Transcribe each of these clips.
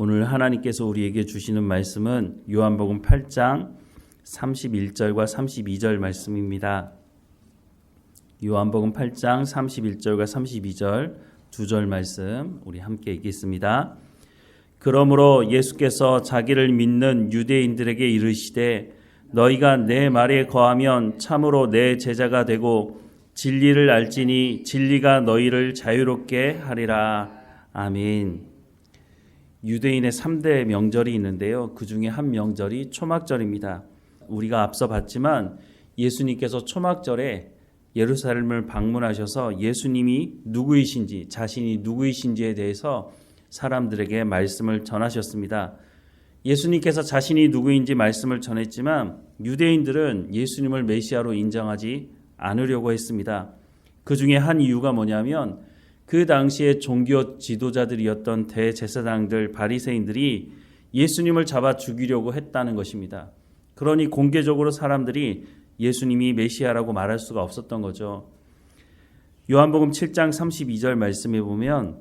오늘 하나님께서 우리에게 주시는 말씀은 요한복음 8장 31절과 32절 말씀입니다. 요한복음 8장 31절과 32절 두 절 말씀 우리 함께 읽겠습니다. 그러므로 예수께서 자기를 믿는 유대인들에게 이르시되 너희가 내 말에 거하면 참으로 내 제자가 되고 진리를 알지니 진리가 너희를 자유롭게 하리라. 아멘. 유대인의 3대 명절이 있는데요. 그 중에 한 명절이 초막절입니다. 우리가 앞서 봤지만 예수님께서 초막절에 예루살렘을 방문하셔서 예수님이 누구이신지, 자신이 누구이신지에 대해서 사람들에게 말씀을 전하셨습니다. 예수님께서 자신이 누구인지 말씀을 전했지만 유대인들은 예수님을 메시아로 인정하지 않으려고 했습니다. 그 중에 한 이유가 뭐냐면 그 당시에 종교 지도자들이었던 대제사장들 바리새인들이 예수님을 잡아 죽이려고 했다는 것입니다. 그러니 공개적으로 사람들이 예수님이 메시아라고 말할 수가 없었던 거죠. 요한복음 7장 32절 말씀에 보면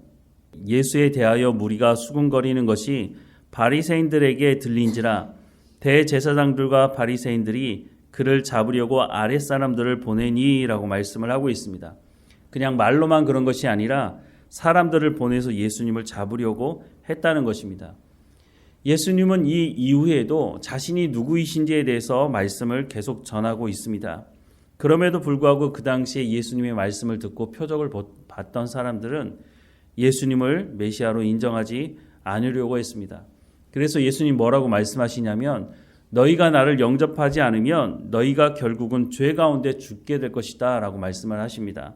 예수에 대하여 무리가 수군거리는 것이 바리새인들에게 들린지라 대제사장들과 바리새인들이 그를 잡으려고 아랫사람들을 보내니라고 말씀을 하고 있습니다. 그냥 말로만 그런 것이 아니라 사람들을 보내서 예수님을 잡으려고 했다는 것입니다. 예수님은 이 이후에도 자신이 누구이신지에 대해서 말씀을 계속 전하고 있습니다. 그럼에도 불구하고 그 당시에 예수님의 말씀을 듣고 표적을 봤던 사람들은 예수님을 메시아로 인정하지 않으려고 했습니다. 그래서 예수님 뭐라고 말씀하시냐면 너희가 나를 영접하지 않으면 너희가 결국은 죄 가운데 죽게 될 것이다 라고 말씀을 하십니다.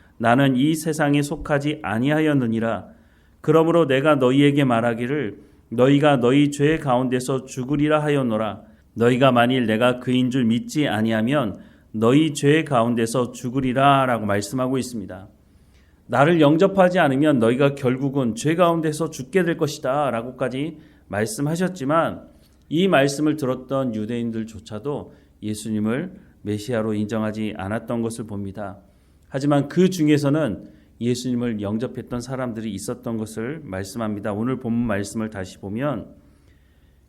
나는 이 세상에 속하지 아니하였느니라 그러므로 내가 너희에게 말하기를 너희가 너희 죄 가운데서 죽으리라 하였노라 너희가 만일 내가 그인 줄 믿지 아니하면 너희 죄 가운데서 죽으리라라고 말씀하고 있습니다. 나를 영접하지 않으면 너희가 결국은 죄 가운데서 죽게 될 것이다 라고까지 말씀하셨지만 이 말씀을 들었던 유대인들조차도 예수님을 메시아로 인정하지 않았던 것을 봅니다. 하지만 그 중에서는 예수님을 영접했던 사람들이 있었던 것을 말씀합니다. 오늘 본문 말씀을 다시 보면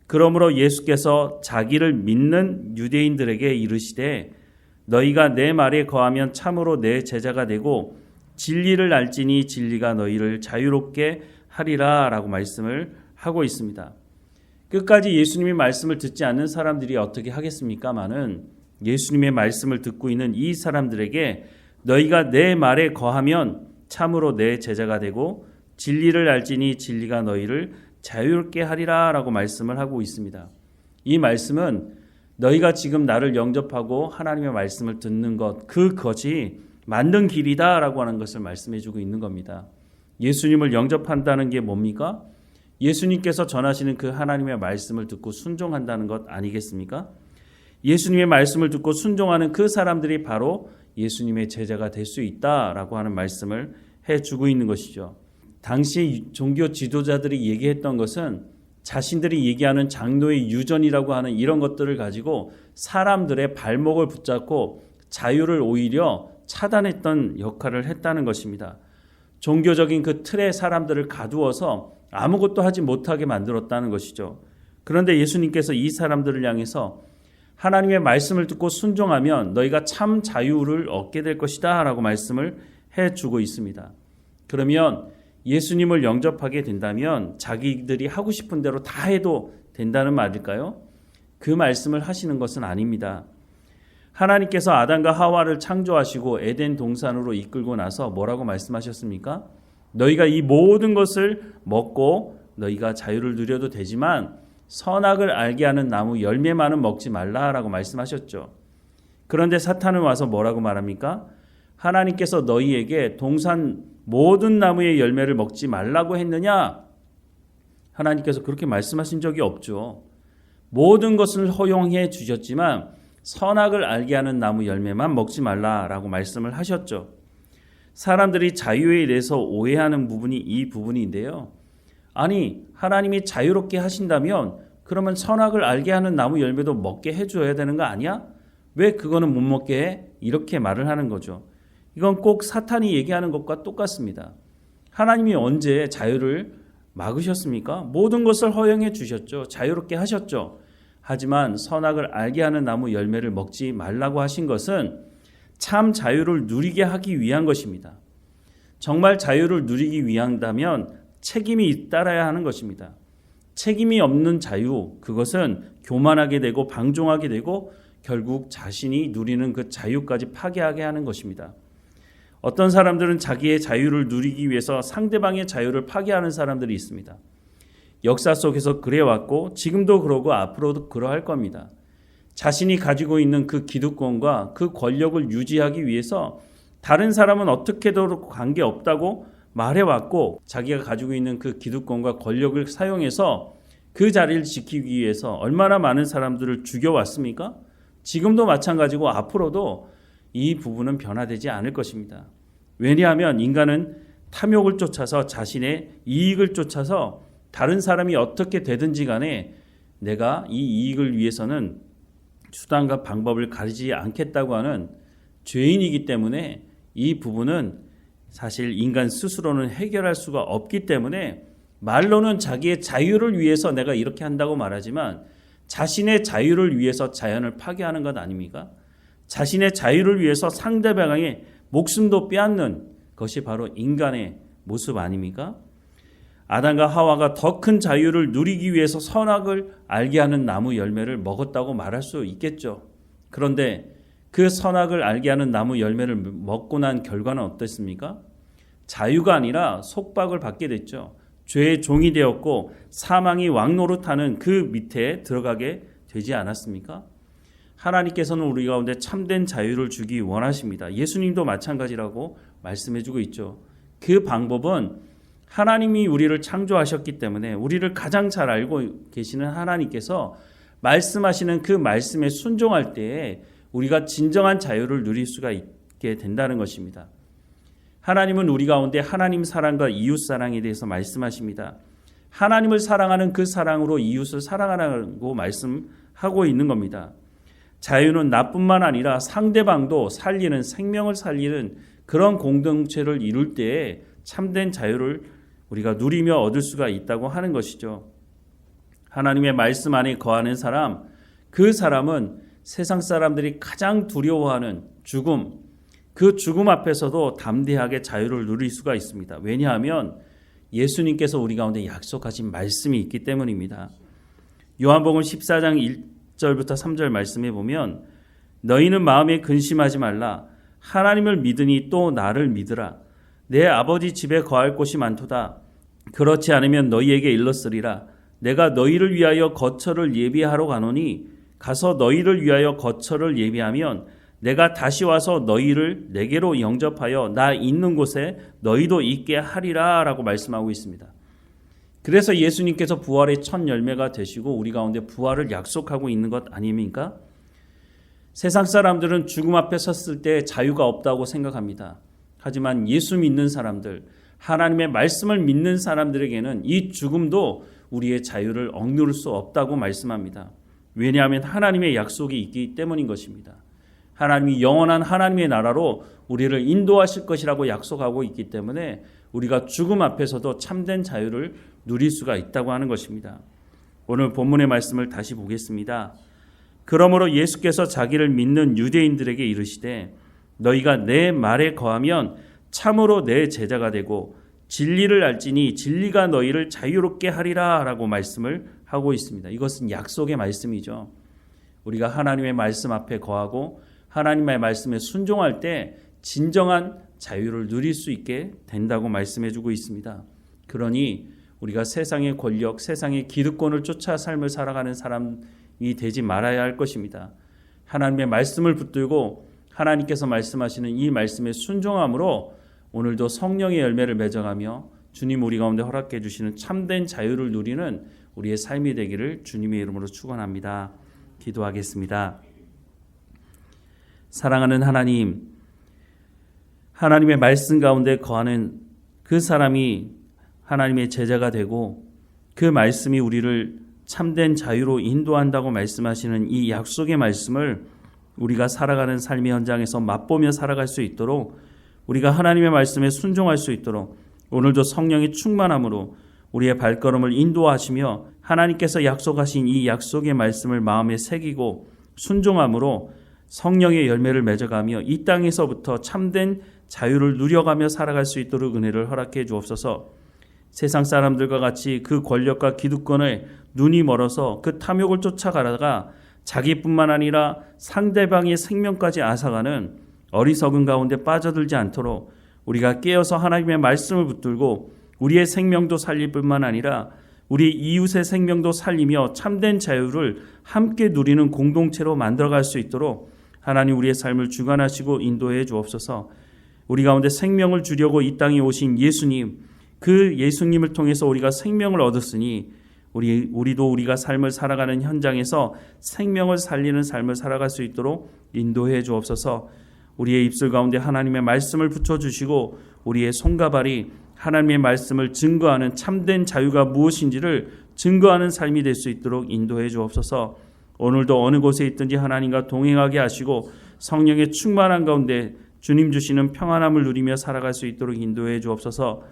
그러므로 예수께서 자기를 믿는 유대인들에게 이르시되 너희가 내 말에 거하면 참으로 내 제자가 되고 진리를 알지니 진리가 너희를 자유롭게 하리라라고 말씀을 하고 있습니다. 끝까지 예수님의 말씀을 듣지 않는 사람들이 어떻게 하겠습니까마는 예수님의 말씀을 듣고 있는 이 사람들에게 너희가 내 말에 거하면 참으로 내 제자가 되고 진리를 알지니 진리가 너희를 자유롭게 하리라라고 말씀을 하고 있습니다. 이 말씀은 너희가 지금 나를 영접하고 하나님의 말씀을 듣는 것 그것이 만든 길이다라고 하는 것을 말씀해 주고 있는 겁니다. 예수님을 영접한다는 게 뭡니까? 예수님께서 전하시는 그 하나님의 말씀을 듣고 순종한다는 것 아니겠습니까? 예수님의 말씀을 듣고 순종하는 그 사람들이 바로 예수님의 제자가 될 수 있다라고 하는 말씀을 해 주고 있는 것이죠. 당시 종교 지도자들이 얘기했던 것은 자신들이 얘기하는 장로의 유전이라고 하는 이런 것들을 가지고 사람들의 발목을 붙잡고 자유를 오히려 차단했던 역할을 했다는 것입니다. 종교적인 그 틀에 사람들을 가두어서 아무것도 하지 못하게 만들었다는 것이죠. 그런데 예수님께서 이 사람들을 향해서 하나님의 말씀을 듣고 순종하면 너희가 참 자유를 얻게 될 것이다 라고 말씀을 해 주고 있습니다. 그러면 예수님을 영접하게 된다면 자기들이 하고 싶은 대로 다 해도 된다는 말일까요? 그 말씀을 하시는 것은 아닙니다. 하나님께서 아담과 하와를 창조하시고 에덴 동산으로 이끌고 나서 뭐라고 말씀하셨습니까? 너희가 이 모든 것을 먹고 너희가 자유를 누려도 되지만 선악을 알게 하는 나무 열매만은 먹지 말라라고 말씀하셨죠. 그런데 사탄은 와서 뭐라고 말합니까? 하나님께서 너희에게 동산 모든 나무의 열매를 먹지 말라고 했느냐? 하나님께서 그렇게 말씀하신 적이 없죠. 모든 것을 허용해 주셨지만 선악을 알게 하는 나무 열매만 먹지 말라라고 말씀을 하셨죠. 사람들이 자유에 대해서 오해하는 부분이 이 부분인데요. 아니, 하나님이 자유롭게 하신다면 그러면 선악을 알게 하는 나무 열매도 먹게 해줘야 되는 거 아니야? 왜 그거는 못 먹게 해? 이렇게 말을 하는 거죠. 이건 꼭 사탄이 얘기하는 것과 똑같습니다. 하나님이 언제 자유를 막으셨습니까? 모든 것을 허용해 주셨죠. 자유롭게 하셨죠. 하지만 선악을 알게 하는 나무 열매를 먹지 말라고 하신 것은 참 자유를 누리게 하기 위한 것입니다. 정말 자유를 누리기 위한다면 책임이 따라야 하는 것입니다. 책임이 없는 자유, 그것은 교만하게 되고 방종하게 되고 결국 자신이 누리는 그 자유까지 파괴하게 하는 것입니다. 어떤 사람들은 자기의 자유를 누리기 위해서 상대방의 자유를 파괴하는 사람들이 있습니다. 역사 속에서 그래왔고 지금도 그러고 앞으로도 그러할 겁니다. 자신이 가지고 있는 그 기득권과 그 권력을 유지하기 위해서 다른 사람은 어떻게도 관계없다고 말해왔고 자기가 가지고 있는 그 기득권과 권력을 사용해서 그 자리를 지키기 위해서 얼마나 많은 사람들을 죽여왔습니까? 지금도 마찬가지고 앞으로도 이 부분은 변화되지 않을 것입니다. 왜냐하면 인간은 탐욕을 쫓아서 자신의 이익을 쫓아서 다른 사람이 어떻게 되든지 간에 내가 이 이익을 위해서는 수단과 방법을 가리지 않겠다고 하는 죄인이기 때문에 이 부분은 사실 인간 스스로는 해결할 수가 없기 때문에 말로는 자기의 자유를 위해서 내가 이렇게 한다고 말하지만 자신의 자유를 위해서 자연을 파괴하는 것 아닙니까? 자신의 자유를 위해서 상대방의 목숨도 빼앗는 것이 바로 인간의 모습 아닙니까? 아담과 하와가 더 큰 자유를 누리기 위해서 선악을 알게 하는 나무 열매를 먹었다고 말할 수 있겠죠. 그런데 그 선악을 알게 하는 나무 열매를 먹고 난 결과는 어땠습니까? 자유가 아니라 속박을 받게 됐죠. 죄의 종이 되었고 사망이 왕노릇하는 그 밑에 들어가게 되지 않았습니까? 하나님께서는 우리 가운데 참된 자유를 주기 원하십니다. 예수님도 마찬가지라고 말씀해주고 있죠. 그 방법은 하나님이 우리를 창조하셨기 때문에 우리를 가장 잘 알고 계시는 하나님께서 말씀하시는 그 말씀에 순종할 때에 우리가 진정한 자유를 누릴 수가 있게 된다는 것입니다. 하나님은 우리 가운데 하나님 사랑과 이웃 사랑에 대해서 말씀하십니다. 하나님을 사랑하는 그 사랑으로 이웃을 사랑하라고 말씀하고 있는 겁니다. 자유는 나뿐만 아니라 상대방도 살리는 생명을 살리는 그런 공동체를 이룰 때에 참된 자유를 우리가 누리며 얻을 수가 있다고 하는 것이죠. 하나님의 말씀 안에 거하는 사람, 그 사람은 세상 사람들이 가장 두려워하는 죽음, 그 죽음 앞에서도 담대하게 자유를 누릴 수가 있습니다. 왜냐하면 예수님께서 우리 가운데 약속하신 말씀이 있기 때문입니다. 요한복음 14장 1절부터 3절 말씀해 보면 너희는 마음에 근심하지 말라 하나님을 믿으니 또 나를 믿으라 내 아버지 집에 거할 곳이 많도다 그렇지 않으면 너희에게 일렀으리라 내가 너희를 위하여 거처를 예비하러 가노니 가서 너희를 위하여 거처를 예비하면 내가 다시 와서 너희를 내게로 영접하여 나 있는 곳에 너희도 있게 하리라 라고 말씀하고 있습니다. 그래서 예수님께서 부활의 첫 열매가 되시고 우리 가운데 부활을 약속하고 있는 것 아닙니까? 세상 사람들은 죽음 앞에 섰을 때 자유가 없다고 생각합니다. 하지만 예수 믿는 사람들, 하나님의 말씀을 믿는 사람들에게는 이 죽음도 우리의 자유를 억누를 수 없다고 말씀합니다. 왜냐하면 하나님의 약속이 있기 때문인 것입니다. 하나님이 영원한 하나님의 나라로 우리를 인도하실 것이라고 약속하고 있기 때문에 우리가 죽음 앞에서도 참된 자유를 누릴 수가 있다고 하는 것입니다. 오늘 본문의 말씀을 다시 보겠습니다. 그러므로 예수께서 자기를 믿는 유대인들에게 이르시되 너희가 내 말에 거하면 참으로 내 제자가 되고 진리를 알지니 진리가 너희를 자유롭게 하리라라고 말씀을 하고 있습니다. 이것은 약속의 말씀이죠. 우리가 하나님의 말씀 앞에 거하고 하나님의 말씀에 순종할 때 진정한 자유를 누릴 수 있게 된다고 말씀해 주고 있습니다. 그러니 우리가 세상의 권력, 세상의 기득권을 쫓아 삶을 살아가는 사람이 되지 말아야 할 것입니다. 하나님의 말씀을 붙들고 하나님께서 말씀하시는 이 말씀에 순종함으로 오늘도 성령의 열매를 맺어가며 주님 우리 가운데 허락해 주시는 참된 자유를 누리는 우리의 삶이 되기를 주님의 이름으로 축원합니다. 기도하겠습니다. 사랑하는 하나님, 하나님의 말씀 가운데 거하는 그 사람이 하나님의 제자가 되고 그 말씀이 우리를 참된 자유로 인도한다고 말씀하시는 이 약속의 말씀을 우리가 살아가는 삶의 현장에서 맛보며 살아갈 수 있도록 우리가 하나님의 말씀에 순종할 수 있도록 오늘도 성령의 충만함으로 우리의 발걸음을 인도하시며 하나님께서 약속하신 이 약속의 말씀을 마음에 새기고 순종함으로 성령의 열매를 맺어가며 이 땅에서부터 참된 자유를 누려가며 살아갈 수 있도록 은혜를 허락해 주옵소서. 세상 사람들과 같이 그 권력과 기득권에 눈이 멀어서 그 탐욕을 쫓아가다가 자기뿐만 아니라 상대방의 생명까지 앗아가는 어리석은 가운데 빠져들지 않도록 우리가 깨어서 하나님의 말씀을 붙들고 우리의 생명도 살릴 뿐만 아니라 우리 이웃의 생명도 살리며 참된 자유를 함께 누리는 공동체로 만들어갈 수 있도록 하나님 우리의 삶을 주관하시고 인도해 주옵소서. 우리 가운데 생명을 주려고 이 땅에 오신 예수님, 그 예수님을 통해서 우리가 생명을 얻었으니 우리 우리도 우리가 삶을 살아가는 현장에서 생명을 살리는 삶을 살아갈 수 있도록 인도해 주옵소서. 우리의 입술 가운데 하나님의 말씀을 붙여 주시고 우리의 손과 발이 하나님의 말씀을 증거하는 참된 자유가 무엇인지를 증거하는 삶이 될 수 있도록 인도해 주옵소서. 오늘도 어느 곳에 있든지 하나님과 동행하게 하시고 성령의 충만한 가운데 주님 주시는 평안함을 누리며 살아갈 수 있도록 인도해 주옵소서.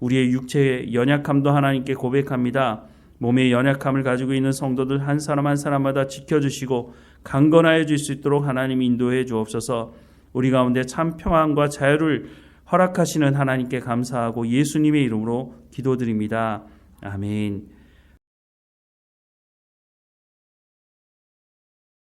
우리의 육체의 연약함도 하나님께 고백합니다. 몸의 연약함을 가지고 있는 성도들 한 사람 한 사람마다 지켜주시고 강건하여 줄 수 있도록 하나님 인도해 주옵소서. 우리 가운데 참 평안과 자유를 허락하시는 하나님께 감사하고 예수님의 이름으로 기도드립니다. 아멘.